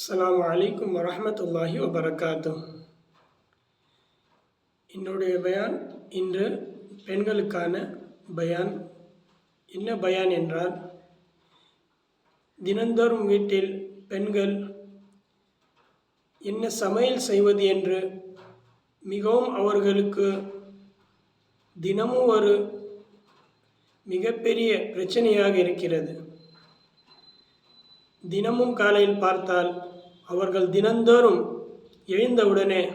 அஸ்லாம் வலைக்கம் வரமத்துல்லாஹி வபரகாத்தும் என்னுடைய பயான் இன்று பெண்களுக்கான பயான். என்ன பயான் என்றால் தினந்தோறும் வீட்டில் பெண்கள் என்ன சமையல் செய்வது என்று மிகவும் அவர்களுக்கு தினமும் ஒரு மிகப்பெரிய பிரச்சனையாக இருக்கிறது. தினமும் காலையில் பார்த்தால் அவர்கள் தினந்தோறும் எழுந்தவுடனே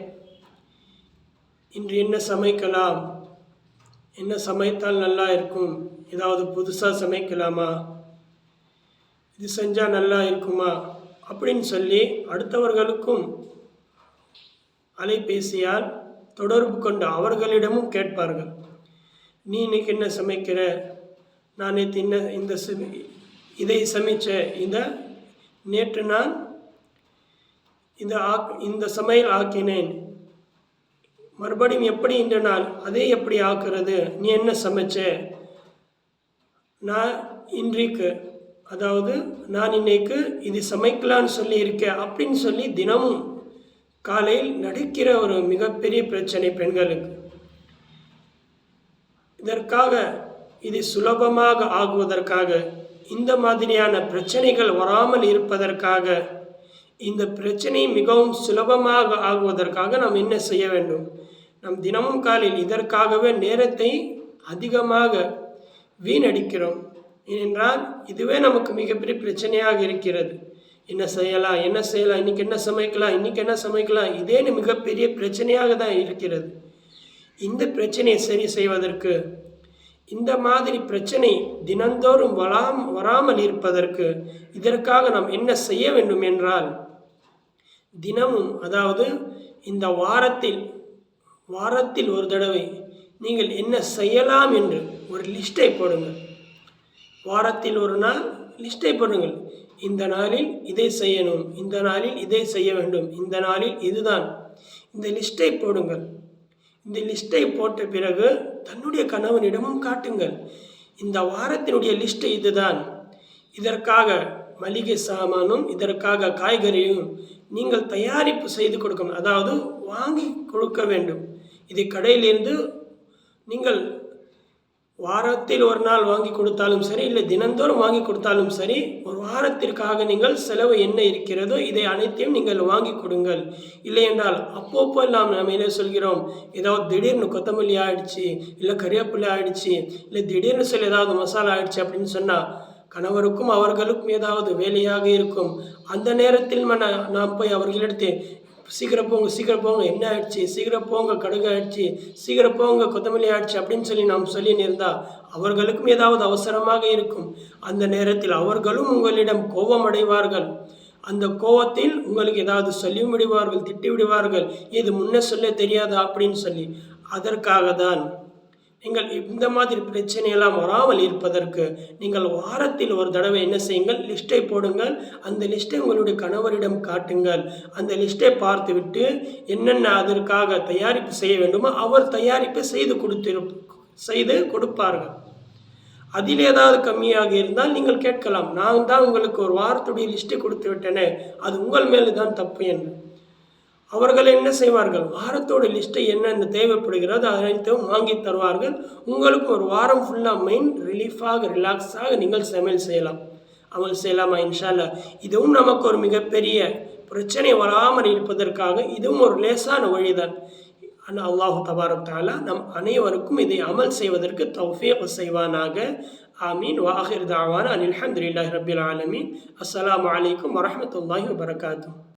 இன்று என்ன சமைக்கலாம்? என்ன சமைத்தால் நல்லா இருக்கும்? ஏதாவது புதுசாக சமைக்கலாமா? இது செஞ்சால் நல்லா இருக்குமா? அப்படின்னு சொல்லி அடுத்தவர்களுக்கும் அலைபேசியால் தொடர்பு கொண்டு அவர்களிடமும் கேட்பார்கள். நீ இன்னைக்கு என்ன சமைக்கிற? நான் நேற்று இந்த சமை இதை சமைச்ச இந்த நேற்று நான் இந்த ஆக் இந்த சமையல் ஆக்கினேன். மறுபடியும் எப்படி இந்த நாள் அதே எப்படி ஆக்குறது? நீ என்ன சமைச்ச? நான் இன்றைக்கு அதாவது நான் இன்னைக்கு இது சமைக்கலான்னு சொல்லி இருக்கேன் அப்படின்னு சொல்லி தினமும் காலையில் நடக்கிற ஒரு மிகப்பெரிய பிரச்சனை பெண்களுக்கு. இதற்காக இது சுலபமாக ஆகுவதற்காக இந்த மாதிரியான பிரச்சனைகள் வராமல் இருப்பதற்காக இந்த பிரச்சனை மிகவும் சுலபமாக ஆகுவதற்காக நாம் என்ன செய்ய வேண்டும்? நம் தினமும் காலையில் இதற்காகவே நேரத்தை அதிகமாக வீணடிக்கிறோம். ஏனென்றால் இதுவே நமக்கு மிகப்பெரிய பிரச்சனையாக இருக்கிறது. என்ன செய்யலாம் என்ன செய்யலாம் இன்றைக்கி என்ன சமைக்கலாம் இன்றைக்கி என்ன சமைக்கலாம் இதே மிகப்பெரிய பிரச்சனையாக தான் இருக்கிறது. இந்த பிரச்சனையை சரி செய்வதற்கு இந்த மாதிரி பிரச்சனை தினந்தோறும் வராம் வராமல் இருப்பதற்கு இதற்காக நாம் என்ன செய்ய வேண்டும் என்றால் தினமும் அதாவது இந்த வாரத்தில் வாரத்தில் ஒரு தடவை நீங்கள் என்ன செய்யலாம் என்று ஒரு லிஸ்ட்டை போடுங்கள். வாரத்தில் ஒரு நாள் லிஸ்ட்டை போடுங்கள். இந்த நாளில் இதை செய்யணும் இந்த நாளில் இதை செய்ய வேண்டும் இந்த நாளில் இதுதான். இந்த லிஸ்ட்டை போடுங்கள். இந்த லிஸ்ட்டை போட்ட பிறகு தன்னுடைய கணவனிடமும் காட்டுங்கள். இந்த வாரத்தினுடைய லிஸ்ட்டு இதுதான். இதற்காக மளிகை சாமானும் இதற்காக காய்கறியும் நீங்கள் தயாரிப்பு செய்து கொடுக்கணும் அதாவது வாங்கி கொடுக்க வேண்டும். இது கடையிலிருந்து நீங்கள் வாரத்தில் ஒரு நாள் வாங்கி கொடுத்தாலும் சரி இல்லை தினந்தோறும் வாங்கி கொடுத்தாலும் சரி ஒரு வாரத்திற்காக நீங்கள் செலவு என்ன இருக்கிறதோ இதை அனைத்தையும் நீங்கள் வாங்கி கொடுங்கள். இல்லை என்றால் அப்பப்போ நாம் நம்ம என்ன சொல்கிறோம்? ஏதாவது திடீர்னு கொத்தமல்லி ஆயிடுச்சு இல்லை கறிவேப்பிலை ஆயிடுச்சு இல்லை திடீர்னு சொல்லி ஏதாவது மசாலா ஆயிடுச்சு அப்படின்னு சொன்னால் கணவருக்கும் அவர்களுக்கும் ஏதாவது வேலையாக இருக்கும். அந்த நேரத்தில் நாம் போய் அவர்களிடத்து சீக்கிரம் போங்க சீக்கிரம் போங்க என்ன ஆயிடுச்சு சீக்கிரம் போங்க கடுகு ஆயிடுச்சு சீக்கிரம் போங்க கொத்தமல்லி ஆயிடுச்சு அப்படின்னு சொல்லி நாம் சொல்லி இருந்தால் அவர்களுக்கும் ஏதாவது அவசரமாக இருக்கும். அந்த நேரத்தில் அவர்களும் உங்களிடம் கோபம் அடைவார்கள் அந்த கோவத்தில் உங்களுக்கு ஏதாவது சொல்லியும் விடுவார்கள் திட்டி விடுவார்கள். இது முன்னே சொல்ல தெரியாதா அப்படின்னு சொல்லி. அதற்காக தான் நீங்கள் இந்த மாதிரி பிரச்சனையெல்லாம் வராமல் இருப்பதற்கு நீங்கள் வாரத்தில் ஒரு தடவை என்ன செய்யுங்கள் லிஸ்ட்டை போடுங்கள். அந்த லிஸ்ட்டை உங்களுடைய கணவரிடம் காட்டுங்கள். அந்த லிஸ்ட்டை பார்த்துவிட்டு என்னென்ன அதற்காக தயாரிப்பு செய்ய வேண்டுமோ அவர் தயாரிப்பை செய்து கொடுத்திரு செய்து கொடுப்பார்கள். அதில் ஏதாவது கம்மியாக இருந்தால் நீங்கள் கேட்கலாம் நான் தான் உங்களுக்கு ஒரு வாரத்துடைய லிஸ்ட்டை கொடுத்து விட்டேனே அது உங்கள் மேலே தான் தப்பு என்று. அவர்கள் என்ன செய்வார்கள்? வாரத்தோட லிஸ்ட்டை என்னென்ன தேவைப்படுகிறதோ அனைத்தும் வாங்கி தருவார்கள். உங்களுக்கு ஒரு வாரம் ஃபுல்லாக மைண்ட் ரிலீஃபாக ரிலாக்ஸாக நீங்கள் சமையல் செய்யலாம். அமல் செய்யலாமா? இன்ஷால்லா இதுவும் நமக்கு ஒரு மிகப்பெரிய பிரச்சனை வராமல் இருப்பதற்காக இதுவும் ஒரு லேசான வழிதான். ஆனால் அல்லாஹு தபாரக் தாலா நம் அனைவருக்கும் இதை அமல் செய்வதற்கு தௌஃபீக் செய்வானாக. ஆமீன். வாஹிர் தாவான அனில் அஹமதுல்லாஹி ரபில் ஆலமீன். அஸ்லாம் வலைக்கம் வரமத்துல்லாஹி வபரகாத்தூ